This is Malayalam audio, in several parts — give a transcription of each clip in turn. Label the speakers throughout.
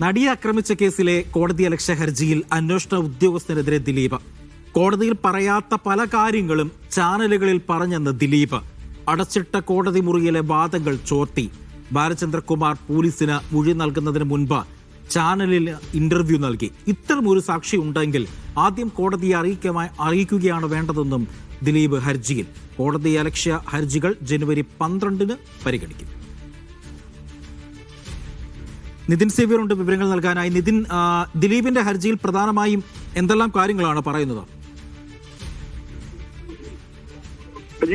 Speaker 1: നടിയെ ആക്രമിച്ച കേസിലെ കോടതിയലക്ഷ്യ ഹർജിയിൽ അന്വേഷണ ഉദ്യോഗസ്ഥനെതിരെ ദിലീപ്. കോടതിയിൽ പറയാത്ത പല കാര്യങ്ങളും ചാനലുകളിൽ പറഞ്ഞെന്ന് ദിലീപ്. അടച്ചിട്ട കോടതി മുറിയിലെ വാദങ്ങൾ ചോർത്തി. ബാലചന്ദ്രകുമാർ പോലീസിന് മൊഴി നൽകുന്നതിന് മുൻപ് ചാനലിൽ ഇന്റർവ്യൂ നൽകി. ഇത്തരം ഒരു സാക്ഷി ഉണ്ടെങ്കിൽ ആദ്യം കോടതിയെ അറിയിക്കുമായി അറിയിക്കുകയാണ് വേണ്ടതെന്നും ദിലീപ് ഹർജിയിൽ. കോടതി അലക്ഷ്യ ഹർജികൾ ജനുവരി പന്ത്രണ്ടിന് പരിഗണിക്കും. നിതിൻ സേവ്യർ ഉണ്ട് വിവരങ്ങൾ നൽകാനായി. നിതിൻ ദിലീപിന്റെ ഹർജിയിൽ പ്രധാനമായും എന്തെല്ലാം കാര്യങ്ങളാണ് പറയുന്നത്?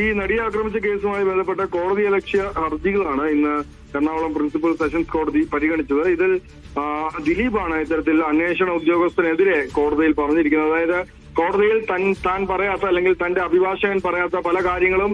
Speaker 2: ഈ നടിയെ ആക്രമിച്ച കേസുമായി ബന്ധപ്പെട്ട കോടതി അലക്ഷ്യ ഹർജികളാണ് ഇന്ന് എറണാകുളം പ്രിൻസിപ്പൽ സെഷൻസ് കോടതി പരിഗണിച്ചത്. ഇതിൽ ദിലീപാണ് ഇത്തരത്തിൽ അന്വേഷണ ഉദ്യോഗസ്ഥനെതിരെ കോടതിയിൽ പറഞ്ഞിരിക്കുന്നത്. അതായത് കോടതിയിൽ തൻ താൻ പറയാത്ത അല്ലെങ്കിൽ തന്റെ അഭിഭാഷകൻ പറയാത്ത പല കാര്യങ്ങളും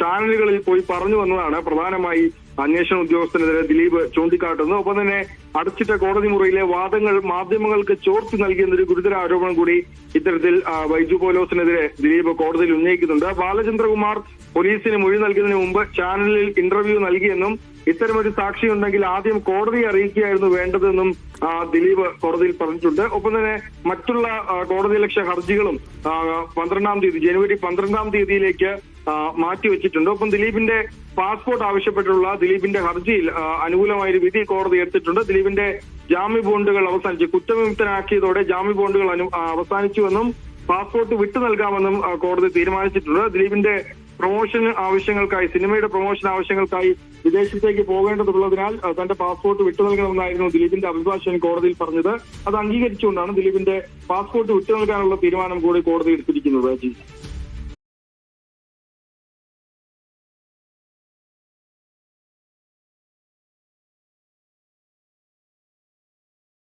Speaker 2: ചാനലുകളിൽ പോയി പറഞ്ഞു വന്നതാണ്. പ്രധാനമായി അന്വേഷണ ഉദ്യോഗസ്ഥനെതിരെ ദിലീപ് ചൂണ്ടിക്കാട്ടുന്നത് ഒപ്പം തന്നെ അടച്ചിട്ട കോടതി മുറിയിലെ വാദങ്ങൾ മാധ്യമങ്ങൾക്ക് ചോർത്തി നൽകിയെന്നൊരു ഗുരുതര ആരോപണം കൂടി ഇത്തരത്തിൽ വൈജു പോലോസിനെതിരെ ദിലീപ് കോടതിയിൽ ഉന്നയിക്കുന്നുണ്ട്. ബാലചന്ദ്രകുമാർ പോലീസിന് മൊഴി നൽകുന്നതിന് മുമ്പ് ചാനലിൽ ഇന്റർവ്യൂ നൽകിയെന്നും ഇത്തരമൊരു സാക്ഷി ഉണ്ടെങ്കിൽ ആദ്യം കോടതിയെ അറിയിക്കുകയായിരുന്നു വേണ്ടതെന്നും ദിലീപ് കോടതിയിൽ പറഞ്ഞിട്ടുണ്ട്. ഒപ്പം തന്നെ മറ്റുള്ള കോടതി ലക്ഷ്യ ഹർജികളും പന്ത്രണ്ടാം തീയതി ജനുവരി പന്ത്രണ്ടാം തീയതിയിലേക്ക് മാറ്റിവെച്ചിട്ടുണ്ട് ഒപ്പം ദിലീപിന്റെ പാസ്പോർട്ട് ആവശ്യപ്പെട്ടുള്ള ദിലീപിന്റെ ഹർജിയിൽ അനുകൂലമായ ഒരു വിധി കോടതി എടുത്തിട്ടുണ്ട്. ദിലീപിന്റെ ജാമ്യ ബോണ്ടുകൾ അവസാനിച്ചു. കുറ്റവിമുക്തനാക്കിയതോടെ ജാമ്യ ബോണ്ടുകൾ അവസാനിച്ചുവെന്നും പാസ്പോർട്ട് വിട്ടു നൽകാമെന്നും കോടതി തീരുമാനിച്ചിട്ടുണ്ട്. ദിലീപിന്റെ പ്രൊമോഷൻ ആവശ്യങ്ങൾക്കായി സിനിമയുടെ പ്രൊമോഷൻ ആവശ്യങ്ങൾക്കായി വിദേശത്തേക്ക് പോകേണ്ടതുള്ളതിനാൽ തന്റെ പാസ്പോർട്ട് വിട്ടു നൽകണമെന്നായിരുന്നു ദിലീപിന്റെ അഭിഭാഷകൻ കോടതിയിൽ പറഞ്ഞത്. അത് അംഗീകരിച്ചുകൊണ്ടാണ് ദിലീപിന്റെ പാസ്പോർട്ട് വിട്ടു നൽകാനുള്ള തീരുമാനം കൂടി കോടതി എടുത്തിരിക്കുന്നത്